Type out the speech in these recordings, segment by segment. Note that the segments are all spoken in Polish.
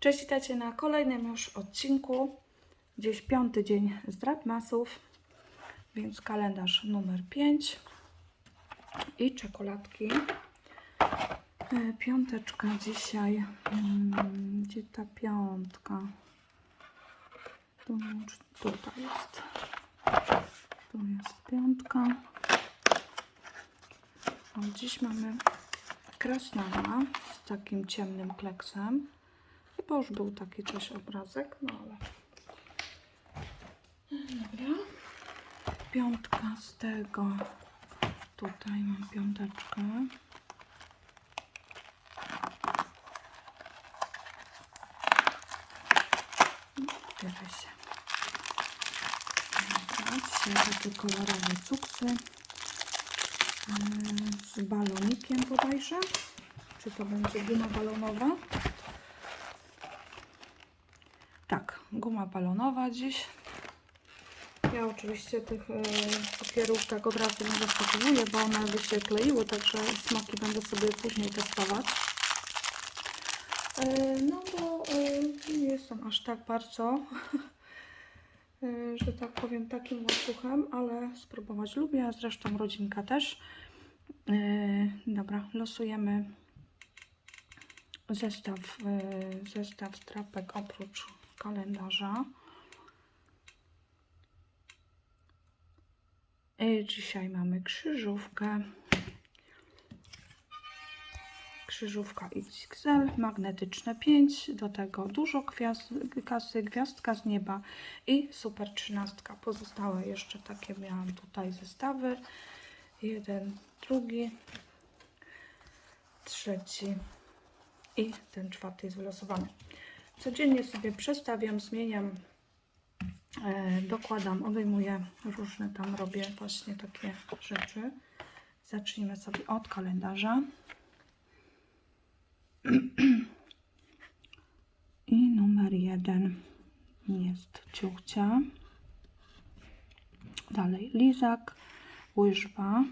Cześć, witajcie na kolejnym już odcinku. Gdzieś piąty dzień zdrad masów, więc kalendarz numer 5 i czekoladki. E, Piąteczka dzisiaj. Mm, Gdzie ta piątka? Tu, tutaj jest. Tu jest piątka. O, dziś mamy krasnala z takim ciemnym kleksem. Chyba już był taki coś obrazek, no ale. Dobra. Piątka z tego. Tutaj mam piąteczkę. Otwiera się. Dzisiaj takie kolorowe cuksy. Yy, Z balonikiem bodajże. Czy to będzie guma balonowa? Tak, guma balonowa dziś. Ja oczywiście tych e, cukierów tak od razu nie zastosowuję, bo one by się kleiły, także smaki będę sobie później testować. E, no bo e, nie jestem aż tak bardzo, e, że tak powiem, takim łapuchem, ale spróbować lubię, zresztą rodzinka też. E, dobra, losujemy zestaw, e, zestaw strapek oprócz kalendarza. Dzisiaj mamy krzyżówkę. Krzyżówka XXL, magnetyczne 5, do tego dużo gwiazd, kasy, gwiazdka z nieba i super 13. Pozostałe jeszcze takie miałam tutaj zestawy. Jeden, drugi, trzeci i ten czwarty jest wylosowany. Codziennie sobie przestawiam, zmieniam, e, dokładam, obejmuję różne tam, robię właśnie takie rzeczy. Zacznijmy sobie od kalendarza. I numer jeden jest ciuchcia. Dalej lizak, łyżwa.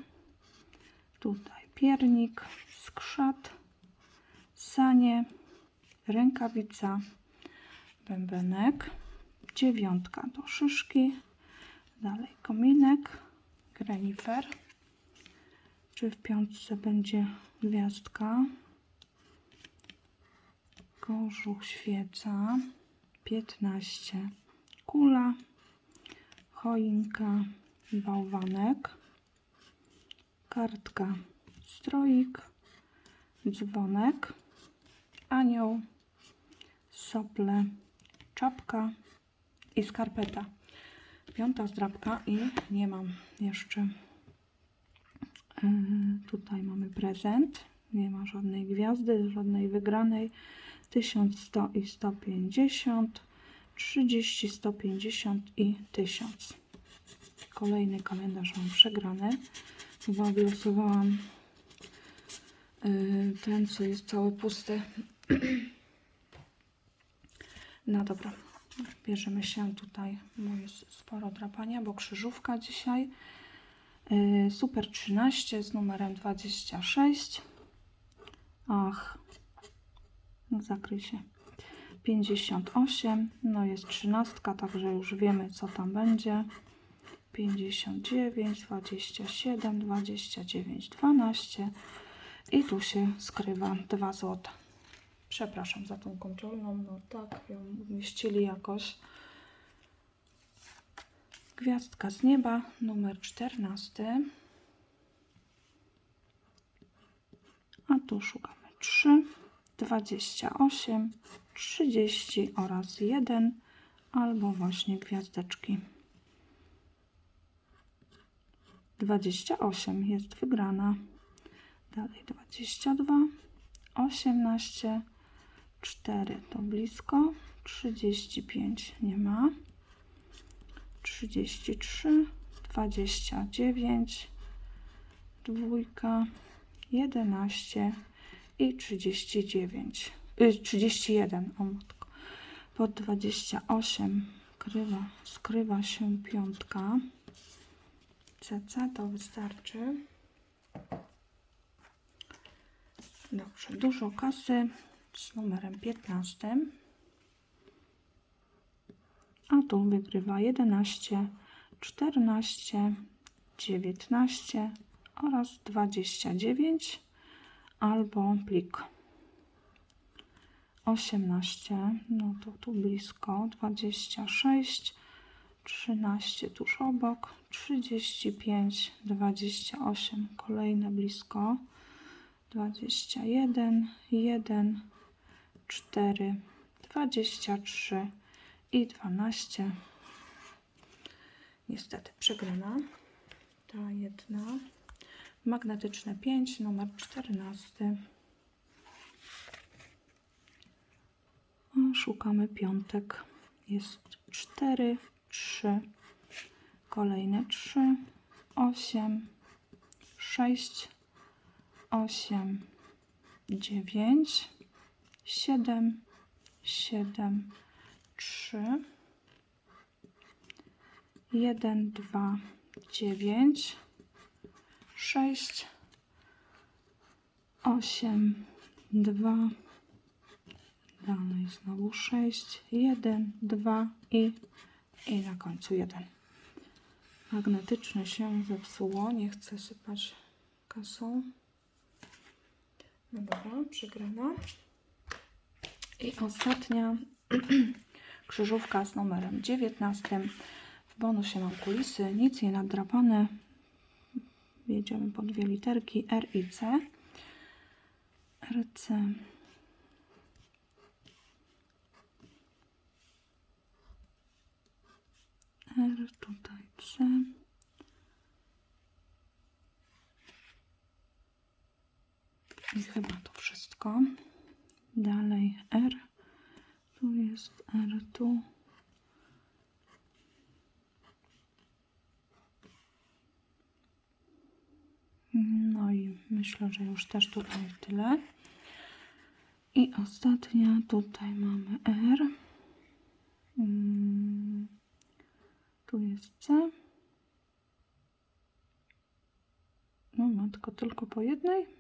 Tutaj piernik, skrzat, sanie, rękawica, bębenek, dziewiątka do szyszki, dalej kominek, grenifer, czy w piątce będzie gwiazdka, kożuch, świeca, 15, kula, choinka, bałwanek, kartka, stroik, dzwonek, anioł, sople, czapka i skarpeta. Piąta zdrabka i nie mam jeszcze. Yy, tutaj mamy prezent. Nie ma żadnej gwiazdy, żadnej wygranej. 1100 i 150, 30, 150 i 1000. Kolejny kalendarz mam przegrany. Chyba wylosowałam yy, ten, co jest cały pusty. No dobra, bierzemy się tutaj, bo jest sporo drapania, bo krzyżówka dzisiaj. Yy, Super 13 z numerem 26. Ach, no zakryj się. 58, no jest 13, także już wiemy co tam będzie. 59, 27, 29, 12 i tu się skrywa 2 zł. Przepraszam za tą kontrolną, no tak ją umieścili jakoś. Gwiazdka z nieba, numer 14. A tu szukamy 3, 28, 30 oraz 1 albo właśnie gwiazdeczki. 28 jest wygrana. Dalej 22, 18, 4 to blisko, 35 nie ma, 33, 29, dwójka, 11 i 39, y, 31, o matko. Pod 28 krywa, skrywa się piątka. CC to wystarczy. Dobrze, dużo kasy z numerem 15. tu wygrywa 11, 14, 19 oraz 29 albo plik 18, no to tu blisko 26, 13 tuż obok, 35, 28 kolejne blisko, 21, 1, 4, 23 i 12. Niestety przegrana. Ta jedna. Magnetyczne 5, numer 14. A Szukamy piątek. Jest 4, 3, kolejne 3, 8, 6, 8, 9, 7, 7, 3, 1, 2, 9, 6, 8, 2, dalej znowu 6, 1, 2 i, i na końcu 1. Magnetyczne się zepsuło, nie chcę sypać kasą. No dobra, przegrana. I ostatnia krzyżówka z numerem 19. W bonusie mam kulisy, nic nie nadrapane. Jedziemy po dwie literki R i C. RC. R tutaj C. I chyba to wszystko. Dalej R. Tu jest R tu. No i myślę, że już też tutaj tyle. I ostatnia, tutaj mamy R. Mm, Tu jest C. No matko, tylko po jednej.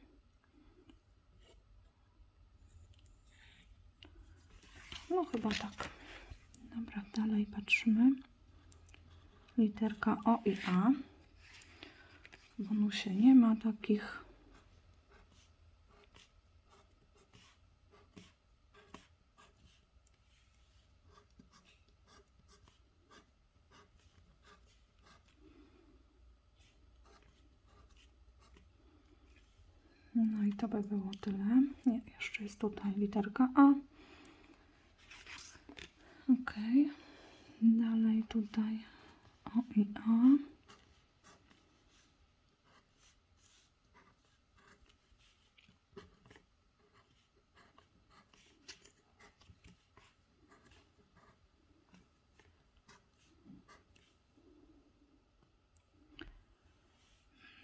No chyba tak. Dobra, dalej patrzymy. Literka O i A. W bonusie nie ma takich. No i to by było tyle. Nie, jeszcze jest tutaj literka A. Ok. Dalej tutaj O i A.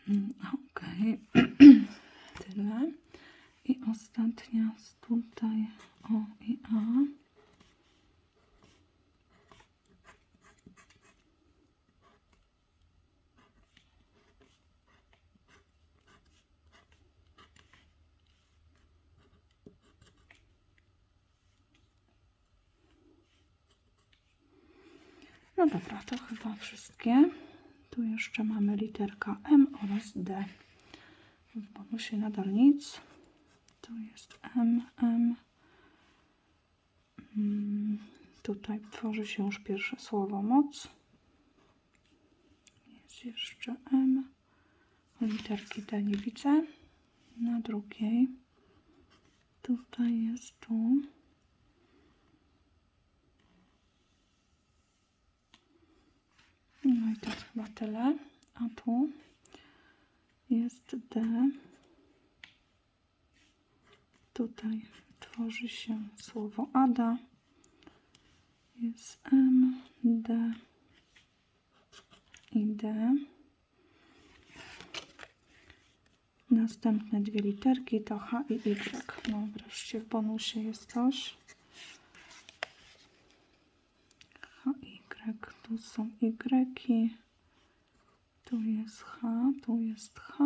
Mm, Ok. Tyle. I ostatnia z tutaj O i A. No dobra, to chyba wszystkie. Tu jeszcze mamy literka M oraz D. W bonusie nadal nic. Tu jest M, M. Mm, Tutaj tworzy się już pierwsze słowo moc. Jest jeszcze M. Literki D nie widzę. Na drugiej. Tutaj jest tu. No i to chyba tyle. A tu jest D. Tutaj tworzy się słowo Ada. Jest M, D i D. Następne dwie literki to H i Y. No wreszcie w bonusie jest coś. H, Y. Tu są Y. Tu jest H, tu jest H.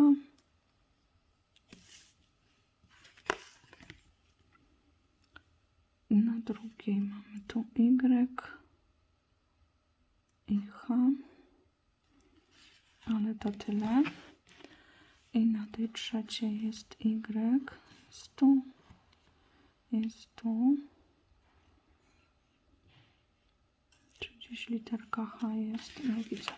Na drugiej mamy tu Y. i H. Ale to tyle. I na tej trzeciej jest Y. Jest tu. Jest tu. Czy gdzieś literka H jest? Nie widzę.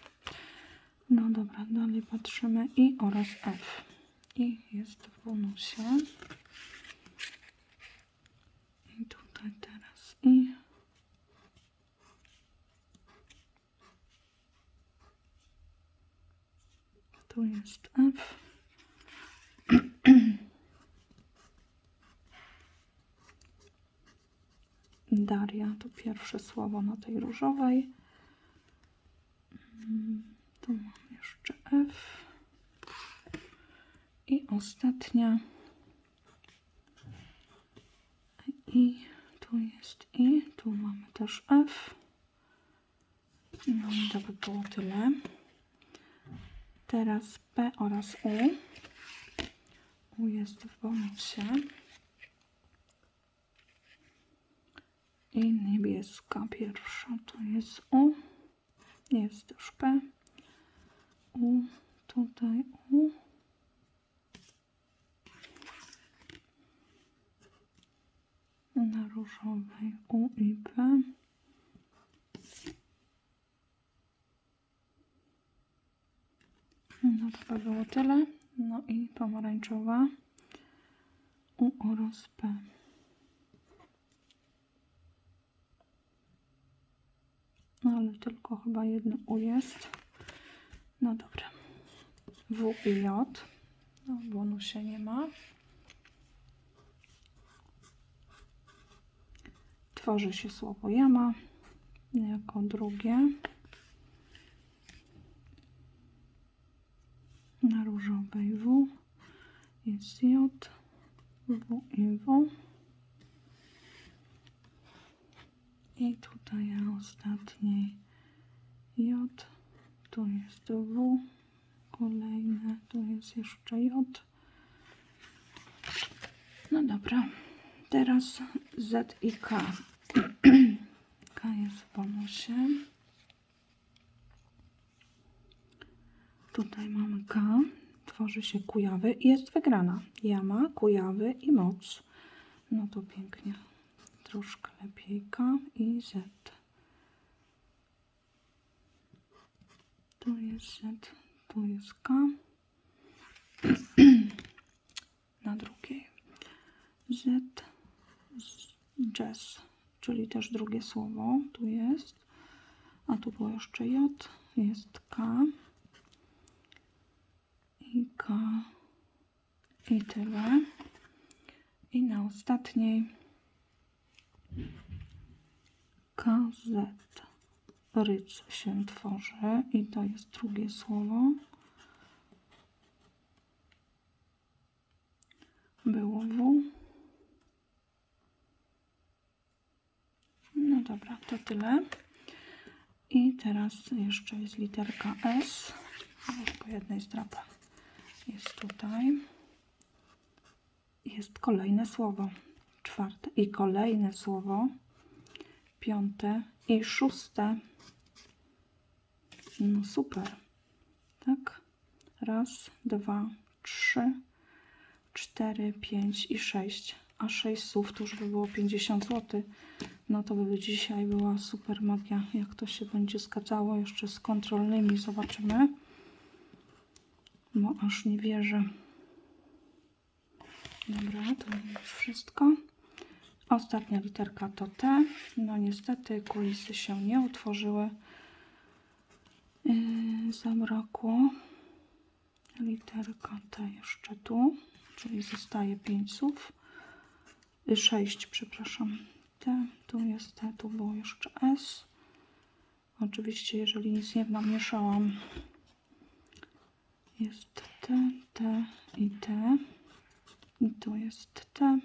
No dobra, dalej patrzymy I oraz F. I jest w bonusie. I tutaj teraz I. Tu jest F. Daria to pierwsze słowo na tej różowej. Mm, Tu mam jeszcze F. I ostatnia. I tu jest I. Tu mamy też F. No i to by było tyle. Teraz P oraz U. U jest w bonusie. I niebieska pierwsza to jest U. Jest też P. U. Tutaj U. Na różowej U i P. No to by było tyle. No i pomarańczowa U oraz P. No ale tylko chyba jedno U jest. No dobra. W i J. No bonusie nie ma. Tworzy się słowo jama jako drugie. Na różowej W jest J, W i W. I tutaj na ostatniej J, tu jest W, kolejne, tu jest jeszcze J. No dobra, teraz Z i K. K jest w bonusie. Tutaj mamy K, tworzy się Kujawy i jest wygrana. Jama, Kujawy i moc. No to pięknie. Troszkę lepiej K i Z. Tu jest Z, tu jest K. Na drugiej. Z, jazz, czyli też drugie słowo. Tu jest. A tu było jeszcze J. Jest K i K i tyle. I na ostatniej KZ ryc się tworzy i to jest drugie słowo. Było W. No dobra, to tyle. I teraz jeszcze jest literka S. Już po jednej strapie jest tutaj. Jest kolejne słowo. Czwarte i kolejne słowo. Piąte i szóste. No super. Tak? Raz, dwa, trzy, cztery, pięć i sześć. A sześć słów to już by było 50 zł. No to by dzisiaj była super magia. Jak to się będzie zgadzało jeszcze z kontrolnymi, zobaczymy. Bo aż nie wierzę. Dobra, to już wszystko. Ostatnia literka to T. No niestety kulisy się nie utworzyły. Yy, zabrakło literka T jeszcze tu, czyli zostaje 5 słów. 6, przepraszam. T, tu jest T, tu było jeszcze S. Oczywiście, jeżeli nic nie namieszałam, jest T, T i T. I tu jest T.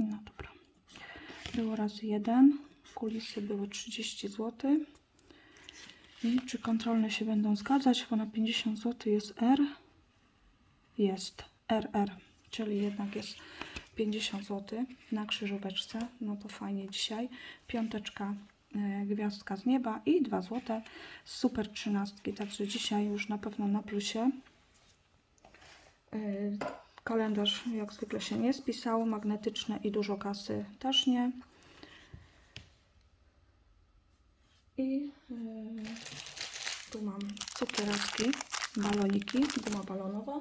No dobra. Było razy 1. Kulisy były 30 zł. I czy kontrolne się będą zgadzać? Bo na 50 zł jest R. Jest RR, czyli jednak jest 50 zł na krzyżóweczce. No to fajnie dzisiaj. Piąteczka e, gwiazdka z nieba i 2 złote z super trzynastki. Także dzisiaj już na pewno na plusie. E, Kalendarz jak zwykle się nie spisał, magnetyczne i dużo kasy też nie. I e, tu mam cukiereczki, baloniki, guma balonowa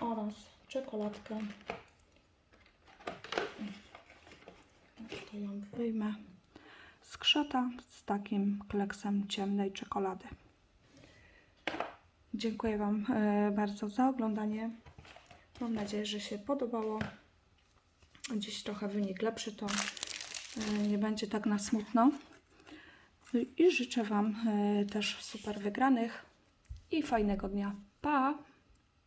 oraz czekoladkę. To ją wyjmę z krzata z takim kleksem ciemnej czekolady. Dziękuję Wam e, bardzo za oglądanie. Mam nadzieję, że się podobało. Dziś trochę wynik lepszy, to e, nie będzie tak na smutno. I życzę Wam e, też super wygranych i fajnego dnia. Pa!